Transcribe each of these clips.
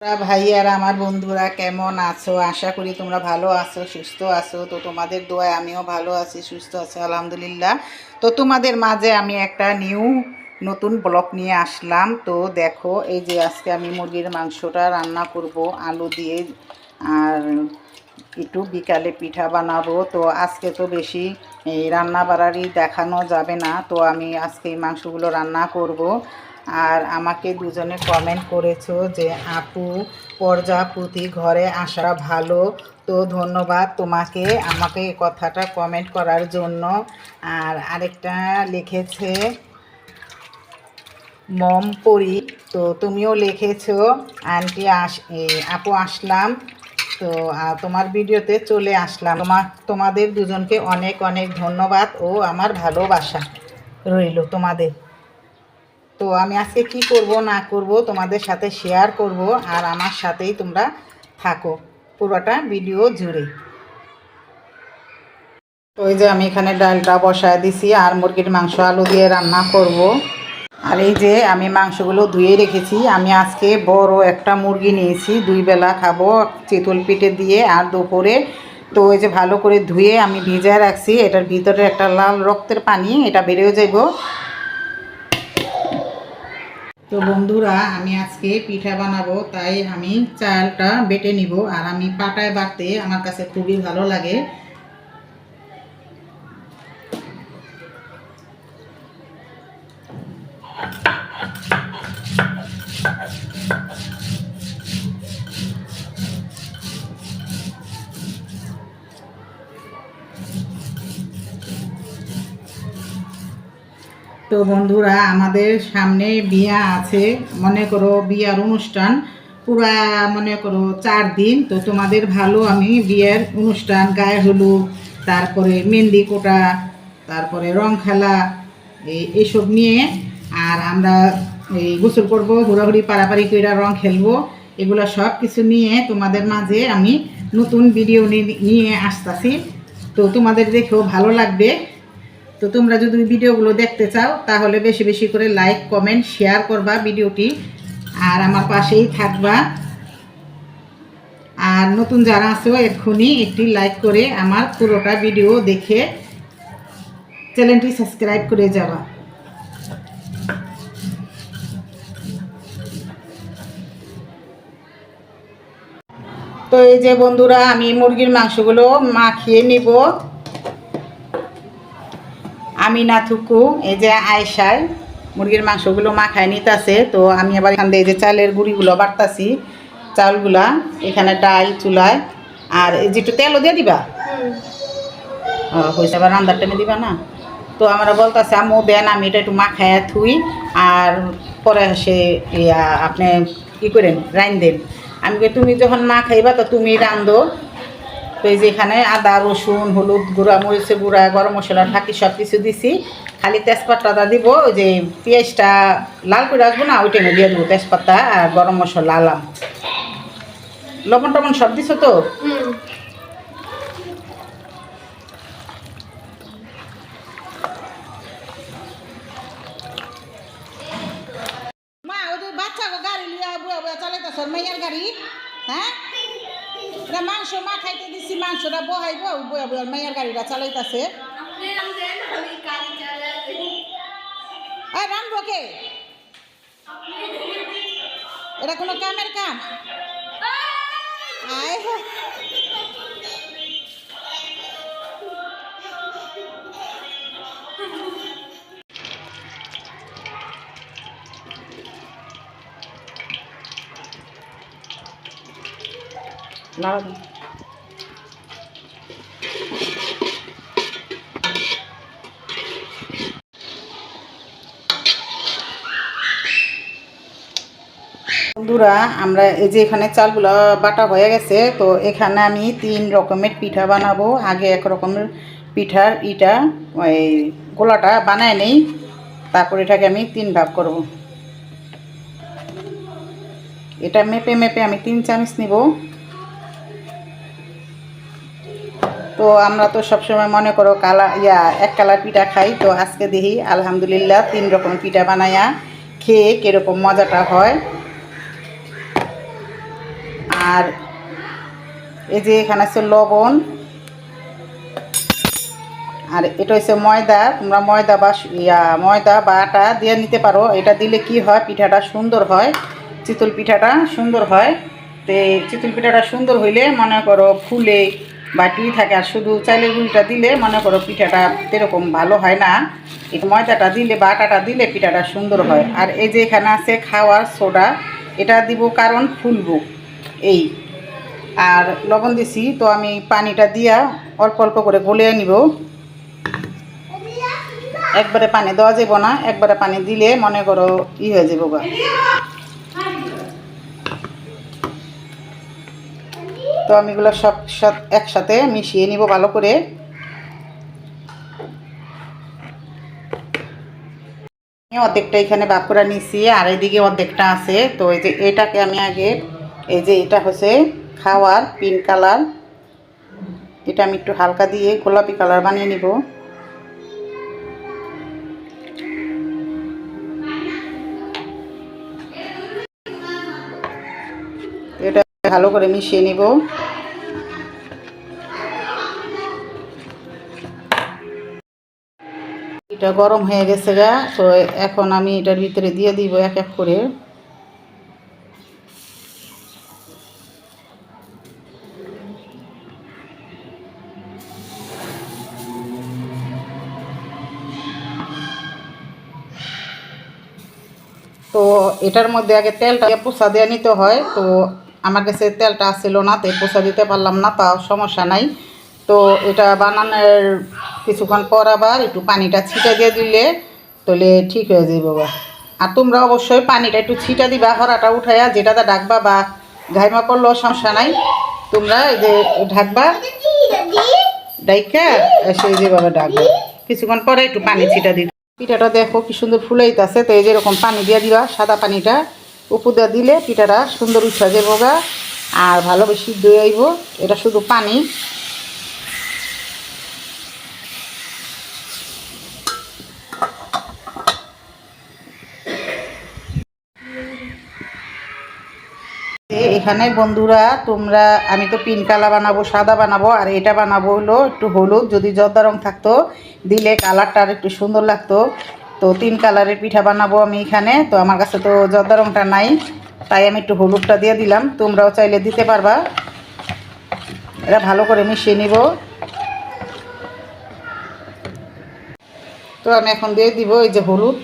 তোমরা ভাই আর আমার বন্ধুরা কেমন আছো? আশা করি তোমরা ভালো আছো, সুস্থ আছো। তো তোমাদের দোয়ায় আমিও ভালো আছি, সুস্থ আছি, আলহামদুলিল্লাহ। তো তোমাদের মাঝে আমি একটা নিউ, নতুন ব্লগ নিয়ে আসলাম। তো দেখো, এই যে আজকে আমি মুরগির মাংসটা রান্না করব, আলু দিয়ে, আর একটু বিকালে পিঠা বানাবো। তো আজকে তো বেশি, এই রান্না বাড়ারই দেখানো যাবে না। তো আমি আজকে এই মাংসগুলো রান্না করব। আর আমাকে দুজনে কমেন্ট করেছ যে, আপু, প্রজাপতি ঘরে আসা ভালো, তো ধন্যবাদ তোমাকে আমাকে কথাটা কমেন্ট করার জন্য। আর আরেকটা লিখেছে, মম পড়ি তো তুমিও লিখেছো, আন্টি আস আপু আসলাম, তো তোমার ভিডিওতে চলে আসলাম। তোমার তোমাদের দুজনকে অনেক অনেক ধন্যবাদ ও আমার ভালোবাসা রইল তোমাদের। তো আমি আজকে কি করব, না করব তোমাদের সাথে শেয়ার করব আর আমার সাথেই তোমরা থাকো পুরোটা ভিডিও জুড়ে। তো এই যে আমি এখানে ডালটা বসায় দিছি আর মুরগির মাংস আলু দিয়ে রান্না করব। আর এই যে আমি মাংসগুলো ধুয়ে রেখেছি, আমি আজকে বড় একটা মুরগি নিয়েছি, দুই বেলা খাব চিতল পিঠে দিয়ে আর দুপুরে। তো ওই যে ভালো করে ধুয়ে আমি ভিজায় রাখছি, এটার ভিতরে একটা লাল রক্তের পানি, এটা বেরিয়ে যাব তো বন্ধুরা, আমি আজকে পিঠা বানাবো, তাই আমি চালটা বেটে নিব, আর আমি পাটায় বাটতে আমার কাছে খুবই ভালো লাগে। তো বন্ধুরা, আমাদের সামনে বিয়া আছে। মনে করো বিয়ার অনুষ্ঠান পুরা, মনে করো চার দিন। তো তোমাদের ভালো, আমি বিয়ের অনুষ্ঠান, গায়ে হলুদ, তারপরে মেহেন্দি কোটা, তারপরে রং খেলা, এই এসব নিয়ে। আর আমরা এই গোসল করব ঘোরাঘুরি পাড়াপাড়ি করে রং খেলব, এগুলো সব কিছু নিয়ে তোমাদের মাঝে আমি নতুন ভিডিও নিয়ে আসতেছি। তো তোমাদের দেখেও ভালো লাগবে। তো তোমরা যদি ভিডিওগুলো দেখতে চাও, তাহলে বেশি বেশি করে লাইক কমেন্ট শেয়ার করবা ভিডিওটি। আর আমার পাশেই থাকবা। আর নতুন যারা আছো, এক্ষুনি একটি লাইক করে আমার পুরোটা ভিডিও দেখে চ্যানেলটি সাবস্ক্রাইব করে যাওয়া তো এই যে বন্ধুরা, আমি মুরগির মাংসগুলো মাখিয়ে নিব। আমি না থুকু এই যে আয়সায় মুরগির মাংসগুলো মাখায় নিতেছে, তো আমি আবার এখান থেকে যে চালের গুঁড়িগুলো বাটতাছি চালগুলা, এখানে ডাল, চুলায়, আর এই যেটু তেলও দিয়ে দিবা? হয়েছে, আবার রান্দার টেনে দিবা না? তো আমরা বলতেছে, আম্মু, দেন, আমি এটা একটু মাখায় থুই, আর পরে সে আপনি কী করেন, রাইন দেন। আমি তুমি যখন মা খাইবা তো তুমি রান্ধো। তো এই যে এখানে আদা, রসুন, হলুদ, গুঁড়া, মরিচের গুঁড়া, গরম মশলা, ঢাকি সব কিছু দিছি। খালি তেজপাতাটা দিব, ওই যে পেঁয়াজটা লাল করে রাখব না ওই টাইমে দিয়ে দেবো, তেজপাতা আর গরম মশলা আলাম লবণ টবণ সব দিছো তো? মা, ওই বাচ্চা গাড়ি বুয়া চালাইতেছ মাইয়ার গাড়ি হ্যাঁ? দিছি মাংসটা বহাইব বুয়া বুয়া মাইয়ার গাড়িটা চালাইতেছে। রানবো কে? এটা কোনো কামের কাম? আয় হো। বন্ধুরা, আমরা এই যে এখানে চালগুলো বাটা হয়ে গেছে, তো এখানে আমি তিন রকমের পিঠা বানাবো। আগে এক রকমের পিঠার ইটা, ওই গোলাটা বানায় নেই। তারপর এটাকে আমি তিন ভাগ করব। এটা মেপে মেপে আমি তিন চামচ নিব। তো আমরা তো সবসময় মনে করো কালা, ইয়া, এক কালার পিঠা খাই, তো আজকে দেখি আলহামদুলিল্লাহ তিন রকম পিঠা বানাইয়া খেয়ে কীরকম মজাটা হয়। আর এই যে এখানে আছে লবণ। আর এটা হচ্ছে ময়দা, তোমরা ময়দা বা ইয়া, ময়দা বা আটা দিয়ে নিতে পারো। এটা দিলে কি হয়, পিঠাটা সুন্দর হয়। চিতল পিঠাটা সুন্দর হয়। তো চিতল পিঠাটা সুন্দর হইলে মনে করো ফুলে বা টি থাকে, আর শুধু চালের গুঁড়িটা দিলে মনে করো পিঠাটা এরকম ভালো হয় না। এই ময়দাটা দিলে বা আটাটা দিলে পিঠাটা সুন্দর হয়। আর এই যে এখানে আছে খাওয়ার সোডা, এটা দিব কারণ ফুলবো। এই। আর লবণ দিছি, তো আমি পানিটা দিয়া অল্প অল্প করে গলিয়ে নিব। একবারে পানি দেওয়া যাব না, একবারে পানি দিলে মনে করো ই হয়ে যাব গা। তো আমি এগুলো সব সাথ- একসাথে মিশিয়ে নিব ভালো করে। অর্ধেকটা এখানে বাপ করে নিছি, আর এদিকে অর্ধেকটা আছে। তো এই যে এটাকে আমি আগে এই যে এটা হচ্ছে খাওয়ার, পিঙ্ক কালার। এটা আমি একটু হালকা দিয়ে গোলাপি কালার বানিয়ে নিব। এটা ভালো করে মিশিয়ে নিব। এটা গরম হয়ে গেছে গা, তো এখন আমি এটার ভিতরে দিয়ে দিব এক এক করে। তো এটার মধ্যে আগে তেলটা পোষা দিয়ে নিতে হয়। তো আমার কাছে তেলটা আসছিল না তাই পোষা দিতে পারলাম না তাও সমস্যা নাই। তো এটা বানানোর কিছুক্ষণ পর আবার একটু পানিটা ছিটা দিয়ে দিলে তাহলে ঠিক হয়ে যাবে বাবা আর তোমরা অবশ্যই পানিটা একটু ছিটা দিবা হরাটা উঠাইয়া যেটাতে ডাকবা বা ঘাইমা পড়লেও সমস্যা নাই। তোমরা এই যে ঢাকবা ডাইকা সেই যেভাবে ডাকবা কিছুক্ষণ পরে একটু পানি ছিটা দিবা। পিঠাটা দেখো কি সুন্দর ফুলাইতেছে। তো এই যেরকম পানি দিয়ে দিবা, সাদা পানিটা। উপর দিয়ে দিলে পিঠাটা সুন্দর উঠা যাব গা আর ভালো বেশি দই আইব। এটা শুধু পানি। এখানে বন্ধুরা, তোমরা, আমি তো পিঙ্ক কালার বানাবো, সাদা বানাবো, আর এটা বানাবো হলো একটু হলুদ, যদি জর্দা রং থাকতো, দিলে কালারটা আর একটু সুন্দর লাগতো। তো তিন কালারের পিঠা বানাবো আমি এখানে, তো আমার কাছে তো জর্দা রংটা নাই, তাই আমি একটু হলুদটা দিয়ে দিলাম, তোমরাও চাইলে দিতে পারবা। এটা ভালো করে মিশিয়ে নিব। তো আমি এখন দিয়ে দিব এই যে হলুদ।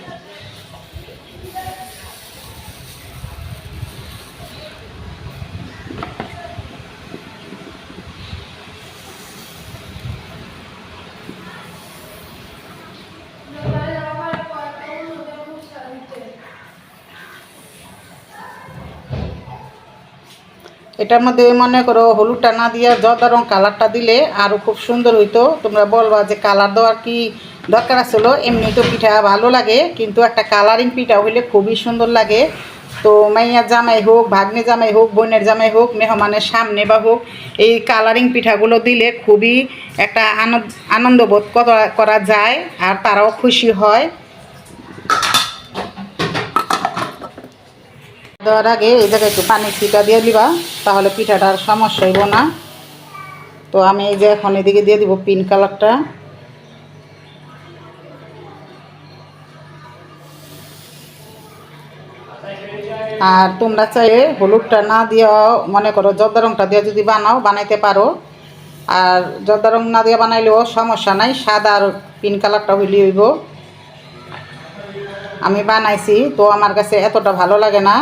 এটার মধ্যে মনে করো হলুদটা না দিয়ে জর্দা রং কালারটা দিলে আরও খুব সুন্দর হইতো। তোমরা বলবা যে কালার দেওয়ার কি দরকার আসলো? এমনি তো পিঠা ভালো লাগে, কিন্তু একটা কালারিং পিঠা হইলে খুবই সুন্দর লাগে। তো মাইয়ার জামাই হোক, ভাগ্নে জামাই হোক, বোনের জামাই হোক, মেহমানের সামনে বা হোক, এই কালারিং পিঠাগুলো দিলে খুবই একটা আনন্দ আনন্দ বোধ করা- করা যায়, আর তারাও খুশি হয়। দেওয়ার আগে এই জায়গায় একটু পানি ছিটা দিয়ে দিবা, তাহলে পিঠাটা আর সমস্যা হইব না। তো আমি এই যে এখন এদিকে দিয়ে দিব পিঙ্ক কালারটা। আর তোমরা চাইলে হলুদটা না দিয়েও, মনে করো জর্দা রংটা দিয়ে যদি বানাও, বানাইতে পারো। আর জর্দা রং না দিয়ে বানাইলেও সমস্যা নাই, সাদা আর পিঙ্ক কালারটা হইলে হইব। আমি বানাইছি, তো আমার কাছে এতটা ভালো লাগে না।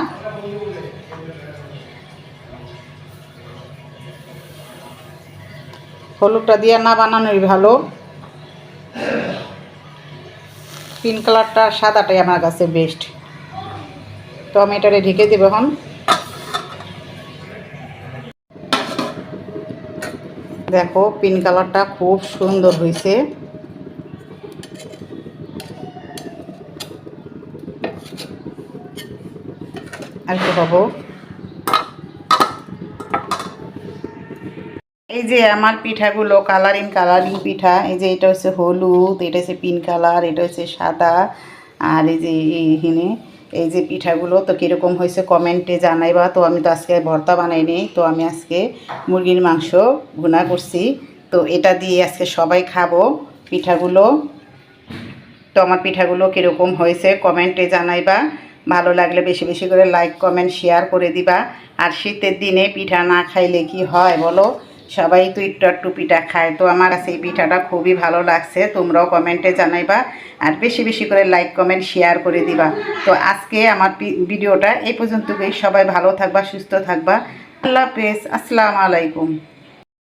হলুদটা দিয়ে না বানানোই ভালো। পিঙ্ক কালারটা সাদাটাই আমার কাছে বেস্ট তো আমি এটারে ঢেকে দেবো এখন। দেখো, পিঙ্ক কালারটা খুব সুন্দর হয়েছে আর কি হব? এই যে আমার পিঠাগুলো কালারিং কালারিং পিঠা, এই যে এটা হচ্ছে হলুদ, এটা হচ্ছে পিঙ্ক কালার এটা হচ্ছে সাদা, আর এই যে এইখানে এই যে পিঠাগুলো, তো কীরকম হয়েছে কমেন্টে জানাইবা। তো আমি তো আজকে ভর্তা বানাইনি তো আমি আজকে মুরগির মাংস ভুনা করছি। তো এটা দিয়ে আজকে সবাই খাব পিঠাগুলো। তো আমার পিঠাগুলো কীরকম হয়েছে কমেন্টে জানাইবা। ভালো লাগলে বেশি বেশি করে লাইক কমেন্ট শেয়ার করে দিবা। আর শীতের দিনে পিঠা না খাইলে কি হয় বলো? সবাই তো একটু একটু পিঠা খায় তো আমার কাছে এই পিঠাটা খুবই ভালো লাগছে। তোমরাও কমেন্টে জানাইবা আর বেশি বেশি করে লাইক কমেন্ট শেয়ার করে দিবা। তো আজকে আমার ভিডিওটা এই পর্যন্তই। সবাই ভালো থাকবা, সুস্থ থাকবা। আল্লাহ হাফেজ। আসসালামু আলাইকুম।